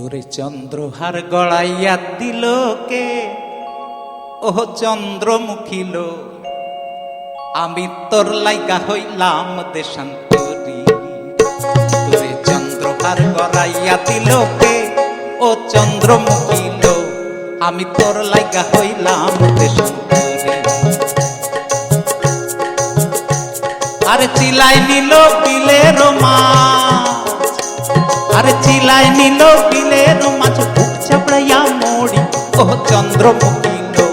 তোরে চন্দ্রহার গড়াইয়া দিল কে? ও চন্দ্রমুখী লো আমি তোর লাইগা হইলাম দেশান্তরী। তোরে চন্দ্রহার গড়াইয়া দিল কে? ও চন্দ্রমুখী লো আমি তোর লাইগা হইলাম দেশান্তরী। আরে চিলাই নিল বিলের মাছ আরে চিলায় নিল বিলের মাছ, বুক চাপড়াইয়া মরি। ও চন্দ্রমুখী লো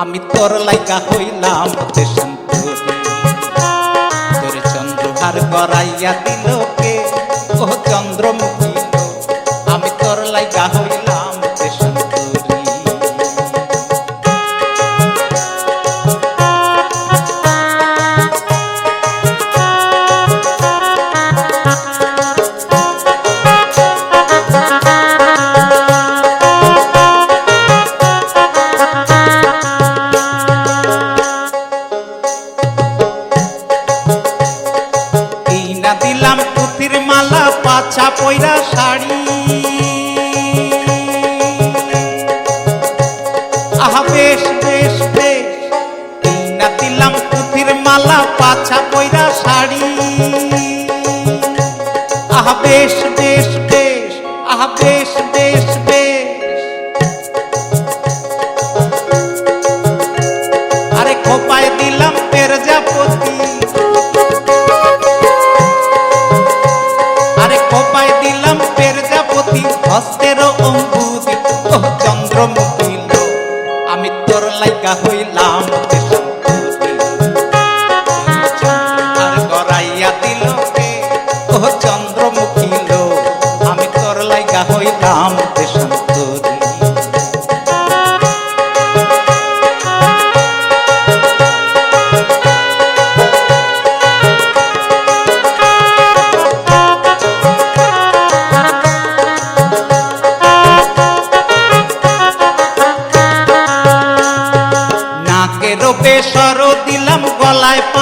আমি তোর লাইকা হইলাম তোর চন্দ্রহার গড়াইয়া দিল কে? ও চন্দ্রমুখী বেশ বেশ বেশ। না দিলাম পুথির মালা পাছা পয়রা শাড়ি। আহ বেশ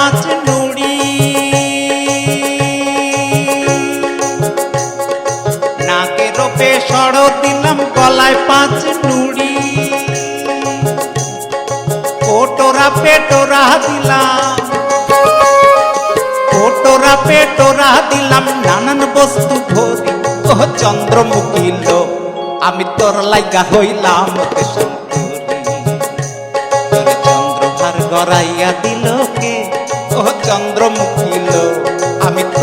পাঁচ নুড়ি। নাকের বেসর দিলাম গলায় পাঁচ নুড়ি। কোটোরা পেটোরা দিলাম। কোটোরা পেটোরা দিলাম, নানান বস্তু ভরি ও চন্দ্রমুখী লো আমি তোর লাইগা হইলাম তোর চন্দ্রভার গড়াইয়া দিল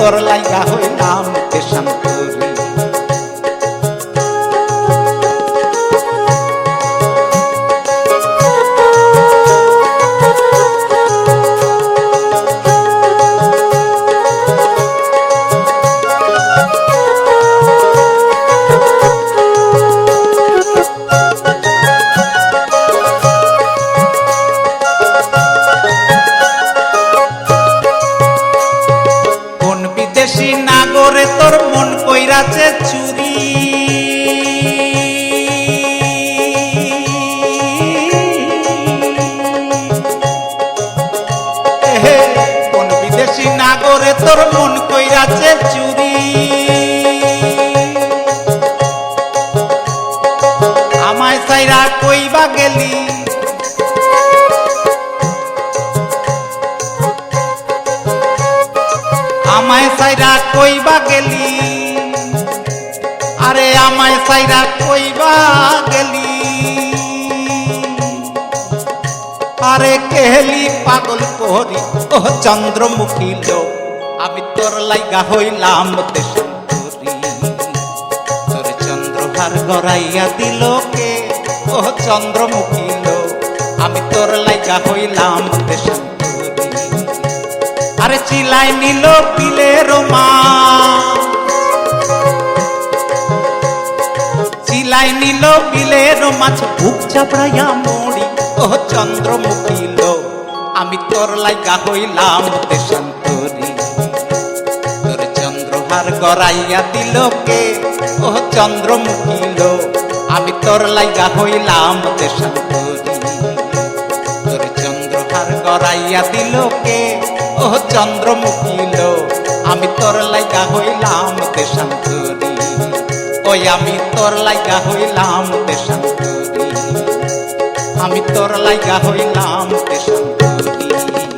তোর লাইগা হইলাম। নাগরে তোর মন কইরাছে চুরি। তোর মন সাইরা কইবা গেলি? আরে আমায় সাইরা কইবা গেলি? আরে পাগল ও চন্দ্রমুখী লো আমি তোর লাইগা হইলাম তোর চন্দ্রহার গড়াইয়া দিল ও চন্দ্রমুখী লো আমি তোর লাইগা হইলাম আরে চিলাই নিল পিলের মা। চিলাই নিল বিলের মাছ বুক চাপড়াইয়া মরি, ও চন্দ্রমুখী লো আমি তোর লাইগা হইলাম দেশান্তরী। তোর চন্দ্রহার গড়াইয়া দিল কে? ও চন্দ্রমুখী লো আমি তোর লাইগা হইলাম দেশান্তরী। তোর চন্দ্রহার গড়াইয়া দিল কে? ও চন্দ্রমুখী লো আমি তোর লাইগা হইলাম দেশান্তরী ওই আমি তোর লাইগা হইলাম দেশান্তরি আমি তোর লাইগা হইলাম দেশান্তরি